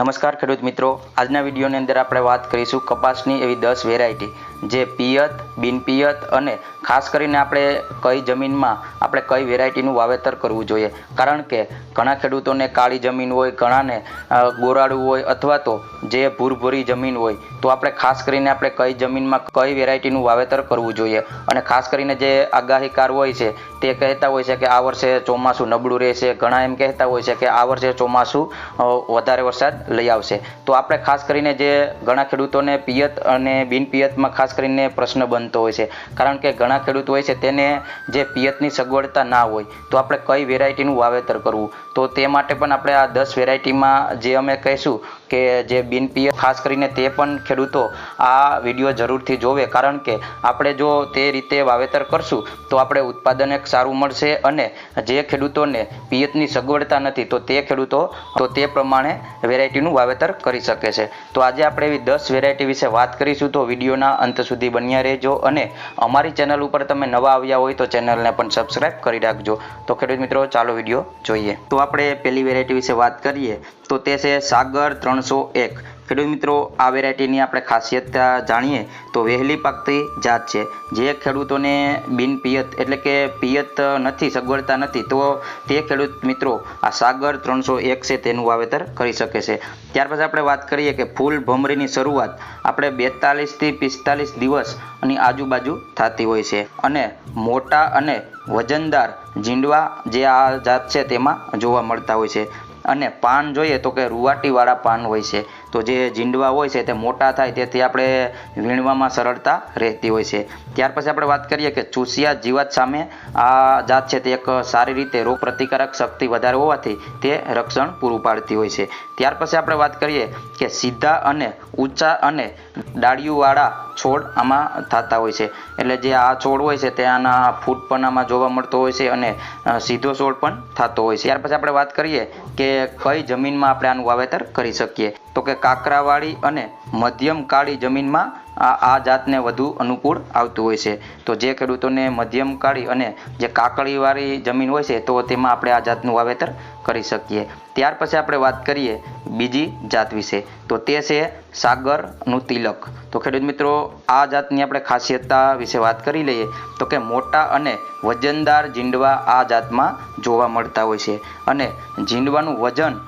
નમસ્કાર ખેડૂત મિત્રો. આજના વિડીયોની અંદર આપણે વાત કરીશું કપાસની એવી દસ વેરાયટી જે પિયત બિનપિયત અને ખાસ કરીને આપણે કઈ જમીનમાં આપણે કઈ વેરાયટીનું વાવેતર કરવું જોઈએ. કારણ કે ઘણા ખેડૂતોને કાળી જમીન હોય, ઘણાને ગોરાળું હોય અથવા તો જે ભૂરભૂરી જમીન હોય, તો આપણે ખાસ કરીને આપણે કઈ જમીનમાં કઈ વેરાયટીનું વાવેતર કરવું જોઈએ. અને ખાસ કરીને જે આગાહીકાર હોય છે તે કહેતા હોય છે કે આ વર્ષે ચોમાસું નબળું રહેશે. ઘણા એમ કહેતા હોય છે કે આ વર્ષે ચોમાસું વધારે વરસાદ લઈ આવશે. તો આપણે ખાસ કરીને જે ઘણા ખેડૂતોને પિયત અને બિનપિયતમાં ખાસ કરીને પ્રશ્ન બનતો હોય છે. કારણ કે ઘણા ખેડૂત હોય છે તેને જે પિયતની સગવડતા ના હોય, તો આપણે કઈ વેરાયટીનું વાવેતર કરવું? તો તે માટે પણ આપણે આ દસ વેરાયટીમાં જે અમે કહીશું કે જે બિનપીએ ખાસ કરીને તે પણ ખેડૂતો આ વીડિયો જરૂરથી જોવે. કારણ કે આપણે જો તે રીતે વાવેતર કરશું, તો આપણે ઉત્પાદન એક સારું મળશે અને જે ખેડૂતોને પિયતની સગવડતા નથી, તો તે ખેડૂતો, તો તે પ્રમાણે વેરાયટીનું વાવેતર કરી શકે છે. તો આજે આપણે એવી દસ વેરાયટી વિશે વાત કરીશું, તો વિડીયોના અંત સુધી બન્યા રહેજો અને અમારી ચેનલ ઉપર તમે નવા આવ્યા હોય તો ચેનલને પણ સબસ્ક્રાઇબ કરી રાખજો. તો ખેડૂત મિત્રો, ચાલો વીડિયો જોઈએ. તો આપણે પહેલી વેરાયટી વિશે વાત કરીએ તો તે છે સાગર ત્રણસો એક. ખેડૂત મિત્રો, આ વેરાયટીની આપણે ખાસિયત જાણીએ તો વહેલી પાકતી જાત છે. જે ખેડૂતોને બિન પિયત એટલે કે પિયત નથી, સગવડતા નથી, તો તે ખેડૂત મિત્રો આ સાગર ત્રણસો એક છે તેનું વાવેતર કરી શકે છે. ત્યાર પછી આપણે વાત કરીએ કે ફૂલ ભમરીની શરૂઆત આપણે બેતાલીસથી પિસ્તાલીસ દિવસની આજુબાજુ થતી હોય છે. અને મોટા અને વજનદાર ઝીંડવા જે આ જાત છે તેમાં જોવા મળતા હોય છે. અને પાન જોઈએ તો કે રૂવાટીવાળા પાન હોય છે. તો જે ઝીંડવા હોય છે તે મોટા થાય તેથી આપણે વીણવામાં સરળતા રહેતી હોય છે. ત્યાર પછી આપણે વાત કરીએ કે ચૂસિયા જીવાત સામે આ જાત છે તે એક સારી રીતે રોગ પ્રતિકારક શક્તિ વધારે હોવાથી તે રક્ષણ પૂરું પાડતી હોય છે. ત્યાર પછી આપણે વાત કરીએ કે સીધા અને ઊંચા અને ડાળીઓવાળા છોડ આમાં થતા હોય છે. એટલે જે આ છોડ હોય છે તે આના ફૂટ પણ આમાં જોવા મળતો હોય છે અને સીધો છોડ પણ થતો હોય છે. ત્યાર પછી આપણે વાત કરીએ કે કઈ જમીનમાં આપણે આનું વાવેતર કરી શકીએ? તો કે કાકરાવાળી અને મધ્યમ કાળી જમીનમાં આ આ જાતને વધુ અનુકૂળ આવતું હોય છે. તો જે ખેડૂતોને મધ્યમ કાળી અને જે કાકડીવાળી જમીન હોય છે, તો તેમાં આપણે આ જાતનું વાવેતર કરી શકીએ. ત્યાર પછી આપણે વાત કરીએ બીજી જાત વિશે. તો તે છે સાગરનું તિલક. તો ખેડૂત મિત્રો, આ જાતની આપણે ખાસિયતતા વિશે વાત કરી લઈએ તો કે મોટા અને વજનદાર ઝીંડવા આ જાતમાં જોવા મળતા હોય છે. અને ઝીંડવાનું વજન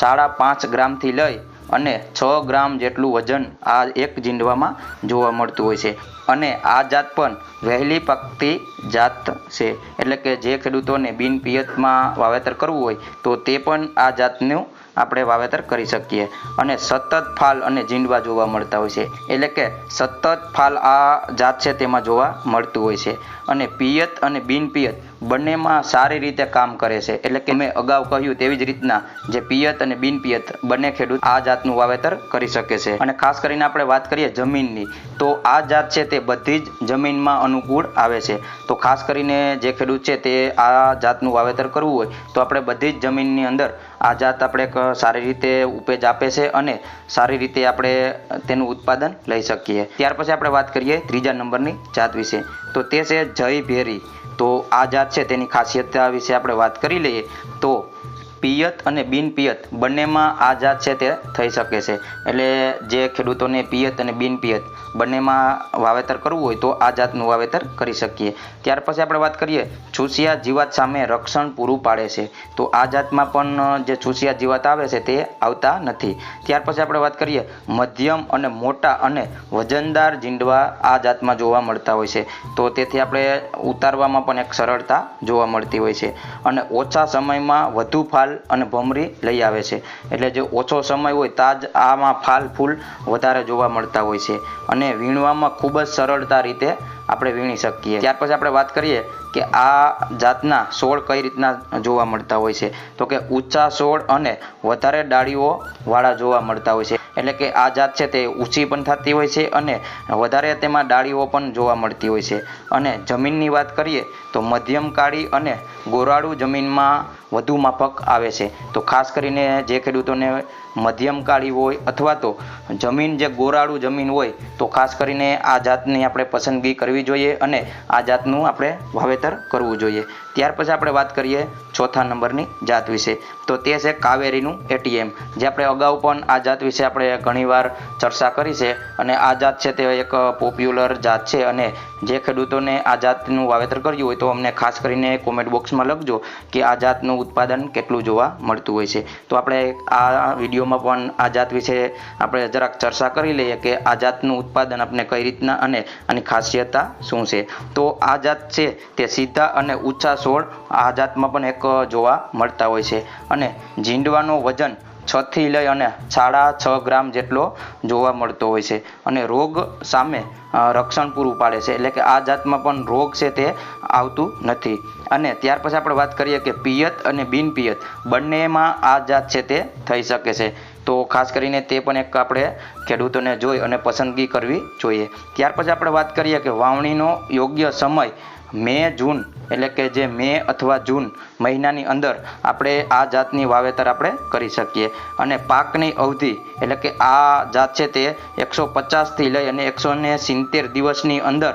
સાડા પાંચ ગ્રામથી લઈ અને છ ગ્રામ જેટલું વજન આ એક ઝીંડવામાં જોવા મળતું હોય છે. અને આ જાત પણ વહેલી પાકતી જાત છે. એટલે કે જે ખેડૂતોને બિનપિયતમાં વાવેતર કરવું હોય તો તે પણ આ જાતનું આપણે વાવેતર કરી શકીએ. અને સતત ફાલ અને ઝીંડવા જોવા મળતા હોય છે. એટલે કે સતત ફાલ આ જાત છે તેમાં જોવા મળતું હોય છે. અને પિયત અને બિનપિયત બંનેમાં સારી રીતે કામ કરે છે. એટલે કે મેં અગાઉ કહ્યું તેવી જ રીતના જે પિયત અને બિનપિયત બંને ખેડૂત આ જાતનું વાવેતર કરી શકે છે. અને ખાસ કરીને આપણે વાત કરીએ જમીનની, તો આ જાત છે તે બધી જ જમીનમાં અનુકૂળ આવે છે. તો ખાસ કરીને જે ખેડૂત છે તે આ જાતનું વાવેતર કરવું હોય, તો આપણે બધી જ જમીનની અંદર આ જાત આપણે સારી રીતે ઉપેજ આપે છે અને સારી રીતે આપણે તેનું ઉત્પાદન લઈ શકીએ. ત્યાર પછી આપણે વાત કરીએ ત્રીજા નંબરની જાત વિશે. તો તે છે જય ભેરી. તો આ જાત છે તેની ખાસિયત વિશે આપણે વાત કરી લઈએ તો પિયત અને બિન પિયત બંનેમાં આ જાત છે તે થઈ શકે છે. એટલે જે ખેડૂતોને પિયત અને બિન પિયત બંનેમાં વાવેતર કરવું હોય તો આ જાતનું વાવેતર કરી શકીએ. ત્યાર પછી આપણે વાત કરીએ છુસિયા જીવાત સામે રક્ષણ પૂરું પાડે છે. તો આ જાતમાં પણ જે છુસિયા જીવાત આવે છે તે આવતા નથી. ત્યાર પછી આપણે વાત કરીએ મધ્યમ અને મોટા અને વજનદાર ઝીંડવા આ જાતમાં જોવા મળતા હોય છે. તો તેથી આપણે ઉતારવામાં પણ એક સરળતા જોવા મળતી હોય છે. અને ઓછા સમયમાં વધુ ફાલ અને ભમરી લઈ આવે છે. એટલે જે ઓછો સમય હોય, તાજ આમાં ફાલ, ફૂલ વધારે જોવા મળતા હોય છે. અને વીણવામાં ખૂબ જ સરળતા રીતે આપણે વીણી શકીએ. ત્યાર પછી આપણે વાત કરીએ કે આ જાતના છોડ કઈ રીતના જોવા મળતા હોય છે. તો કે ઊંચા છોડ અને વધારે ડાળીઓ વાળા જોવા મળતા હોય છે. એટલે કે આ જાત છે તે ઊંચી પણ થતી હોય છે અને વધારે તેમાં ડાળીઓ પણ જોવા મળતી હોય છે. અને જમીનની વાત કરીએ તો મધ્યમ કાળી અને ગોરાળું જમીનમાં વધુ માફક આવે છે. તો ખાસ કરીને જે ખેડૂતોને મધ્યમકાળી હોય અથવા તો જમીન જે ગોરાળું જમીન હોય, તો ખાસ કરીને આ જાતની આપણે પસંદગી કરવી જોઈએ અને આ જાતનું આપણે વાવેતર કરવું જોઈએ. ત્યાર પછી આપણે વાત કરીએ ચોથા નંબરની જાત વિશે. તો તે છે કાવેરીનું એટીએમ. જે આપણે અગાઉ પણ આ જાત વિશે આપણે ઘણીવાર ચર્ચા કરી છે અને આ જાત છે તે એક પોપ્યુલર જાત છે અને જે ખેડૂતોને આ જાતનું વાવેતર કર્યું હોય તો અમને ખાસ કરીને કોમેન્ટ બોક્સમાં લખજો કે આ જાતનું ઉત્પાદન કેટલું જોવા મળતું હોય છે. તો આપણે આ વિડીયોમાં પણ આ જાત વિશે આપણે જરાક ચર્ચા કરી લઈએ કે આ જાતનું ઉત્પાદન આપણે કઈ રીતના અને આની ખાસિયતા શું છે. તો આ જાત છે તે સીધા અને ઊંચા છોડ આ જાતમાં પણ એક જોવા મળતા હોય છે. અને ઝીંડવાનો વજન છ થી લઈ અને સાડા છ ગ્રામ જેટલો જોવા મળતો હોય છે. અને રોગ સામે રક્ષણ પૂરું પાડે છે. એટલે કે આ જાતમાં પણ રોગ છે તે આવતું નથી. અને ત્યાર પછી આપણે વાત કરીએ કે પિયત અને બિનપિયત. બંનેમાં આ જાત છે તે થઈ શકે છે. તો ખાસ કરીને તે પણ એક આપણે ખેડૂતોને જોઈ અને પસંદગી કરવી જોઈએ. ત્યાર પછી આપણે વાત કરીએ કે વાવણીનો યોગ્ય સમય. મે જૂન, એટલે કે જે મે અથવા જૂન મહિનાની અંદર આપણે આ જાતની વાવેતર આપણે કરી શકીએ. અને પાકની અવધિ એટલે કે આ જાત છે તે એકસો પચાસથી લઈ અને એકસો ને સિત્તેર દિવસની અંદર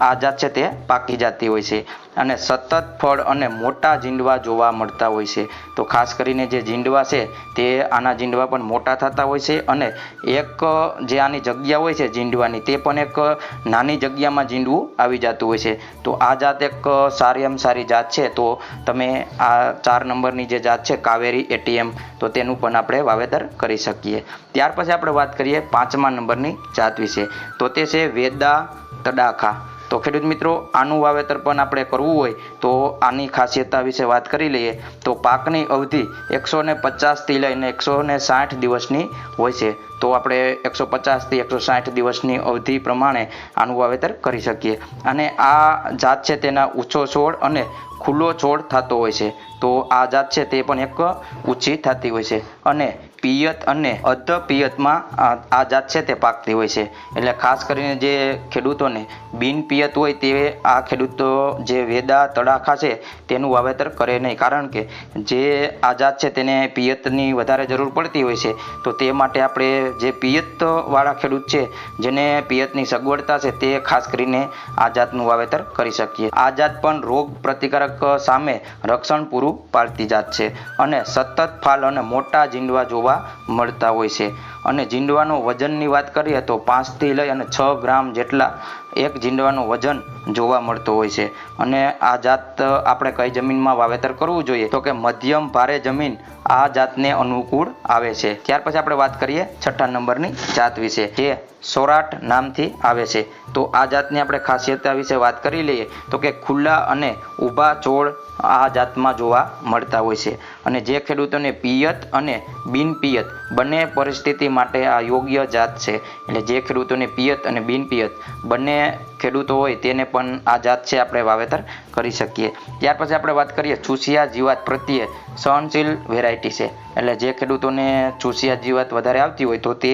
આ જાત છે તે પાકી જતી હોય છે. અને સતત ફળ અને મોટા જીંડવા જોવા મળતા હોય છે. તો ખાસ કરીને જે જીંડવા છે તે આના જીંડવા પણ મોટા થતા હોય છે અને એક, જે આની જગ્યા હોય છે જીંડવાની તે પણ એક નાની જગ્યામાં જીંડવું આવી જતું હોય છે. તો આ જાત એક સારી એમ સારી જાત છે. તો તમે આ ચાર નંબરની જે જાત છે, કાવેરી એટીએમ, તો તેનું પણ આપણે વાવેતર કરી શકીએ. ત્યાર પછી આપણે વાત કરીએ પાંચમા નંબરની જાત વિશે. તો તે છે વેદા તડાખા. તો ખેડૂત મિત્રો, આનું વાવેતર પણ આપણે કરવું હોય તો આની ખાસિયતા વિશે વાત કરી લઈએ. તો પાકની અવધિ એકસો ને પચાસથી લઈને એકસો ને સાઠ દિવસની હોય છે. તો આપણે એકસો પચાસથી એકસો સાઠ દિવસની અવધિ પ્રમાણે આનું વાવેતર કરી શકીએ. અને આ જાત છે તેના ઊંચો છોડ અને ખુલ્લો છોડ થતો હોય છે. તો આ જાત છે તે પણ એક ઊંચી થતી હોય છે. અને પિયત અને અર્ધ પિયતમાં આ જાત છે તે પાકતી હોય છે. એટલે ખાસ કરીને જે ખેડૂતોને બિન પિયત હોય તે આ ખેડૂતો જે વેદા તડાખા છે તેનું વાવેતર કરે નહીં. કારણ કે જે આ જાત છે તેને પિયતની વધારે જરૂર પડતી હોય છે. તો તે માટે આપણે જે પિયતવાળા ખેડૂત છે જેને પિયતની સગવડતા છે તે ખાસ કરીને આ જાતનું વાવેતર કરી શકીએ. આ જાત પણ રોગ પ્રતિકારક સામે રક્ષણ પૂરું પાડતી જાત છે. અને સતત ફાલ અને મોટા જીંડવા જોવા મળતા હોય છે. અને જીંડવાનું વજનની વાત કરીએ તો પાંચથી લઈ અને છ ગ્રામ જેટલા એક જીંડવાનું વજન જોવા મળતું હોય છે. અને આ જાત આપણે કઈ જમીનમાં વાવેતર કરવું જોઈએ? તો કે મધ્યમ ભારે જમીન આ જાતને અનુકૂળ આવે છે. ત્યાર પછી આપણે વાત કરીએ છઠ્ઠા નંબરની જાત વિશે જે સોરાટ નામથી આવે છે. તો આ જાતની આપણે ખાસિયતા વિશે વાત કરી લઈએ તો કે ખુલ્લા અને ઊભા છોડ આ જાતમાં જોવા મળતા હોય છે. અને જે ખેડૂતોને પિયત અને બિનપિયત બંને પરિસ્થિતિ માટે આ યોગ્ય જાત છે. એટલે જે ખેડૂતોને પિયત અને બિનપિયત બંને ખેડૂતો હોય તેને પણ આ જાત છે આપણે વાવેતર કરી શકીએ. ત્યાર પછી આપણે વાત કરીએ ચૂસિયા જીવાત પ્રત્યે સહનશીલ વેરાયટી છે. એટલે જે ખેડૂતોને ચૂસિયા જીવાત વધારે આવતી હોય તો તે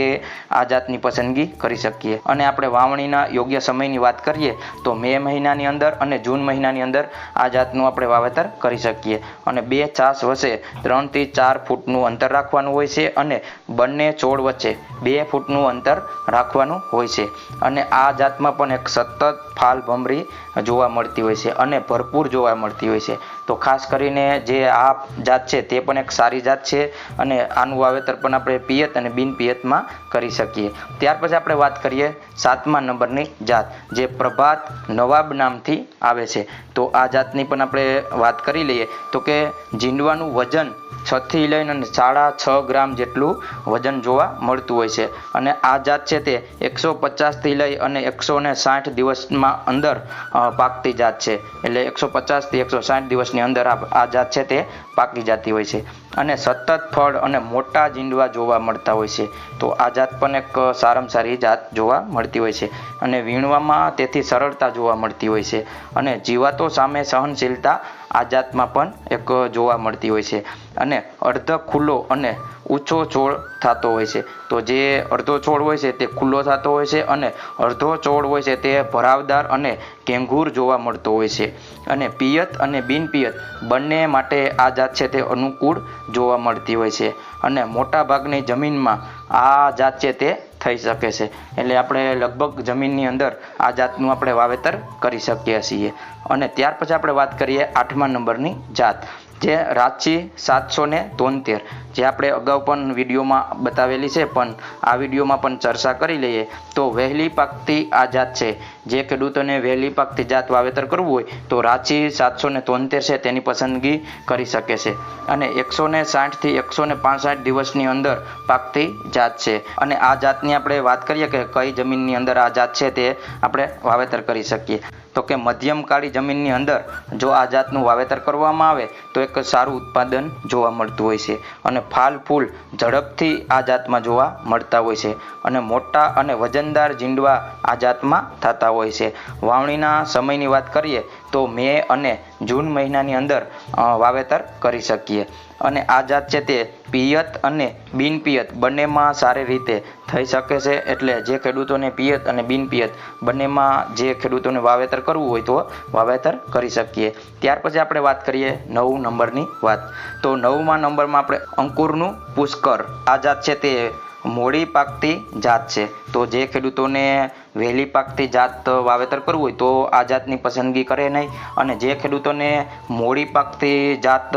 આ જાતની પસંદગી કરી શકીએ. અને આપણે વાવણીના યોગ્ય સમયની વાત કરીએ તો મે મહિનાની અંદર અને જૂન મહિનાની અંદર આ જાતનું આપણે વાવેતર કરી શકીએ. અને બે ચાસ વચ્ચે ત્રણથી ચાર ફૂટનું અંતર રાખવાનું હોય છે અને બંને છોડ વચ્ચે બે ફૂટનું અંતર રાખવાનું હોય છે. અને આ જાતમાં પણ એક સતત ફાલ ભમરી જોવા મળતી હોય છે. અને ભરપૂર જોવા મળતી હોય છે. તો ખાસ કરીને જે આ જાત છે તે પણ એક સારી જાત છે અને આનું વાવેતર પણ આપણે પિયત અને બિન પિયતમાં કરી શકીએ. ત્યાર પછી આપણે વાત કરીએ સાતમા નંબરની જાત, જે પ્રભાત નવાબ નામથી આવે છે. તો આ જાતની પણ આપણે વાત કરી લઈએ તો કે જીંડવાનું વજન છથી લઈને અને સાડા છ ગ્રામ જેટલું વજન જોવા મળતું હોય છે. અને આ જાત છે તે એકસો પચાસથી લઈ અને એકસો ને સાઠ દિવસમાં અંદર પાકતી જાત છે. એટલે એકસો પચાસથી એકસો સાઠ દિવસની અંદર આ આ જાત છે તે પાકી જતી હોય છે. અને સતત ફળ અને મોટા જીંડવા જોવા મળતા હોય છે. તો આ જાત પણ એક સારામાં સારી જાત જોવા મળતી હોય છે. અને વીણવામાં તેથી સરળતા જોવા મળતી હોય છે. અને જીવાતો સામે સહનશીલતા આ જાતમાં પણ એક જોવા મળતી હોય છે. અને અડધો ખુલ્લો અને ઊંચો છોડ થતો હોય છે. તો જે અડધો છોડ હોય છે તે ખુલ્લો થતો હોય છે અને અડધો છોડ હોય છે તે ભરાવદાર અને ઘેંઘૂર જોવા મળતો હોય છે. અને પિયત અને બિનપિયત બંને માટે આ જાત છે તે અનુકૂળ જોવા મળતી હોય છે. અને મોટાભાગની જમીનમાં આ જાત છે તે થઈ શકે છે. એટલે આપણે લગભગ જમીનની અંદર આ જાતનું આપણે વાવેતર કરી શકીએ છીએ. અને ત્યાર પછી આપણે વાત કરીએ આઠમા નંબરની જાત. જે રાંચી સાતસો ને તોતેર, જે આપણે અગાઉ પણ વિડીયોમાં બતાવેલી છે, પણ આ વિડીયોમાં પણ ચર્ચા કરી લઈએ, તો વહેલી પાકતી આ જાત છે. જે ખેડૂતોને વહેલી પાકતી જાત વાવેતર કરવું હોય, તો રાંચી સાતસો ને તોતેર છે તેની પસંદગી કરી શકે છે. અને એકસો ને સાઠથી એકસો ને પાંસઠ દિવસની અંદર પાકતી જાત છે. અને આ જાતની આપણે વાત કરીએ કે કઈ જમીનની અંદર આ જાત છે તે આપણે વાવેતર કરી શકીએ. તો કે મધ્યમ કાળી જમીનની અંદર જો આ જાતનું વાવેતર કરવામાં આવે, તો એક સારું ઉત્પાદન જોવા મળતું હોય છે અને ફાલ ફૂલ ઝડપથી આ જાતમાં જોવા મળતા હોય છે અને મોટા અને વજનદાર જીંડવા આ જાતમાં થતા હોય છે. વાવણીના સમયની વાત કરીએ તો મે અને જૂન મહિનાની અંદર વાવેતર કરી શકીએ. અને આ જાત છે તે પિયત અને બિનપિયત. બંનેમાં સારી રીતે થઈ શકે છે એટલે જે ખેડૂતોને પિયત અને બિનપિયત બંનેમાં જે ખેડૂતોને વાવેતર કરવું હોય તો વાવેતર કરી શકીએ. ત્યાર પછી આપણે વાત કરીએ નવ નંબરની વાત. તો નવમા નંબરમાં આપણે અંકુરનું પુષ્કર. આ જાત છે તે મોડી પાકતી જાત છે. તો જે ખેડૂતોને વહેલી પાકતી જાત વાવેતર કરવું હોય તો આ જાતની પસંદગી કરે નહીં. અને જે ખેડૂતોને મોડી પાકતી જાત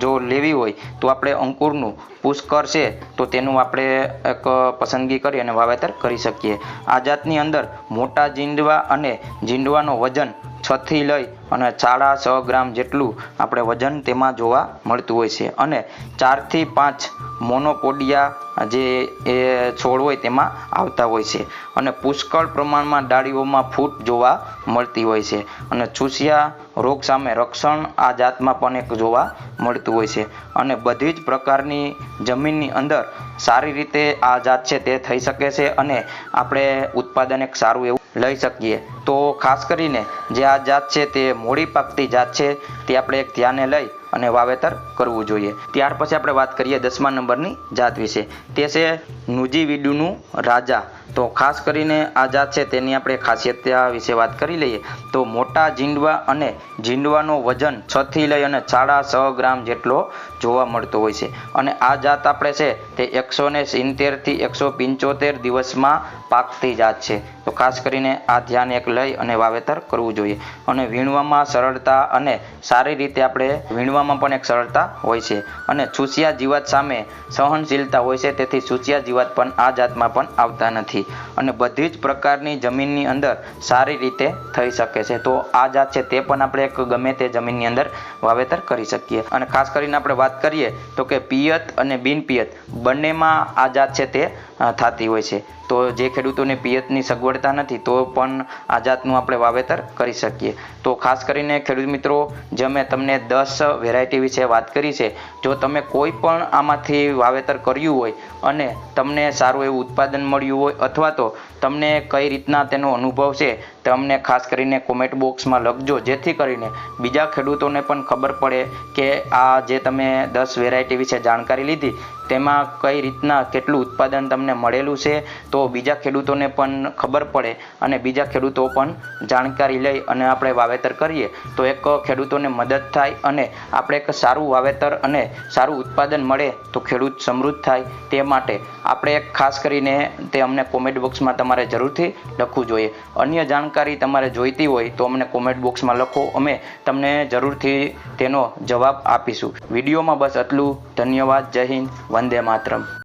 જો લેવી હોય તો આપણે અંકુરનું પુષ્કર છે તો તેનું આપણે એક પસંદગી કરી અને વાવેતર કરી શકીએ. આ જાતની અંદર મોટા જીંડવા અને જીંડવાનો વજન છ થી લઈ અને સાડા છ ગ્રામ જેટલું આપણે વજન તેમાં જોવા મળતું હોય છે. અને ચારથી પાંચ મોનોપોડિયા જે એ છોડ હોય તેમાં આવતા હોય છે. અને પુષ્કળ પ્રમાણમાં ડાળીઓમાં ફૂટ જોવા મળતી હોય છે. અને ચૂસિયા રોગ સામે રક્ષણ આ જાતમાં પણ એક જોવા મળતું હોય છે. અને બધી જ પ્રકારની જમીનની અંદર સારી રીતે આ જાત છે તે થઈ શકે છે અને આપણે ઉત્પાદન એક સારું એવું લઈ શકીએ. તો ખાસ કરીને જે આ જાત છે તે મોડી પાકતી જાત છે, તે આપણે એક ધ્યાને લઈ અને વાવેતર કરવું જોઈએ. ત્યાર પછી આપણે વાત કરીએ દસમા નંબરની જાત વિશે. તે છે નુજીવીડુનું રાજા. તો ખાસ કરીને આ જાત છે તેની આપણે ખાસિયત વિશે વાત કરી લઈએ. તો મોટા જીંડવા અને જીંડવાનો વજન છથી લઈ અને સાડા છ ગ્રામ જેટલો જોવા મળતો હોય છે. અને આ જાત આપણે છે તે એકસો ને સિત્તેરથી એકસો પંચોતેર દિવસમાં પાકતી જાત છે. તો ખાસ કરીને આ ધ્યાન એક લઈ અને વાવેતર કરવું જોઈએ. અને વીણવામાં સરળતા અને સારી રીતે આપણે વીણવામાં પણ એક સરળતા હોય છે. અને છૂસિયા જીવાત સામે સહનશીલતા હોય છે, તેથી છૂસિયા જીવાત પણ આ જાતમાં પણ આવતા નથી. અને બધી જ પ્રકારની જમીનની અંદર સારી રીતે થઈ શકે છે. તો આ જાત છે તે પણ આપણે એક ગમે તે જમીનની અંદર વાવેતર કરી શકીએ. અને ખાસ કરીને આપણે વાત કરીએ તો કે પિયત અને બિનપિયત બંનેમાં આ જાત છે તે થતી હોય છે. તો જે ખેડૂતોને પિયતની સગવડતા નથી તો પણ આ જાતનું આપણે વાવેતર કરી શકીએ. તો ખાસ કરીને ખેડૂત મિત્રો, જે મેં તમને દસ વેરાયટી વિશે વાત કરી છે, જો તમે કોઈ પણ આમાંથી વાવેતર કર્યું હોય અને તમને સારું એવું ઉત્પાદન મળ્યું હોય અથવા તો તમને કઈ રીતના તેનો અનુભવ છે તે અમને ખાસ કરીને કોમેન્ટ બોક્સમાં લખજો, જેથી કરીને બીજા ખેડૂતોને પણ ખબર પડે કે આ જે તમે દસ વેરાયટી વિશે જાણકારી લીધી, તેમાં કઈ રીતના કેટલું ઉત્પાદન તમને મળેલું છે, તો બીજા ખેડૂતોને પણ ખબર પડે અને બીજા ખેડૂતો પણ જાણકારી લઈ અને આપણે વાવેતર કરીએ. તો એક ખેડૂતોને મદદ થાય અને આપણે એક સારું વાવેતર અને સારું ઉત્પાદન મળે, તો ખેડૂત સમૃદ્ધ થાય તે માટે આપણે ખાસ કરીને તે અમને કોમેન્ટ બોક્સમાં તમારે જરૂરથી લખવું જોઈએ. અન્ય જાણકારી તમારે જોઈતી હોય તો અમને કોમેન્ટ બોક્સમાં લખો. અમે તમને જરૂરથી તેનો જવાબ આપીશું. વિડીયોમાં બસ આટલું. ધન્યવાદ. જય હિન્દ. વંદે માતરમ.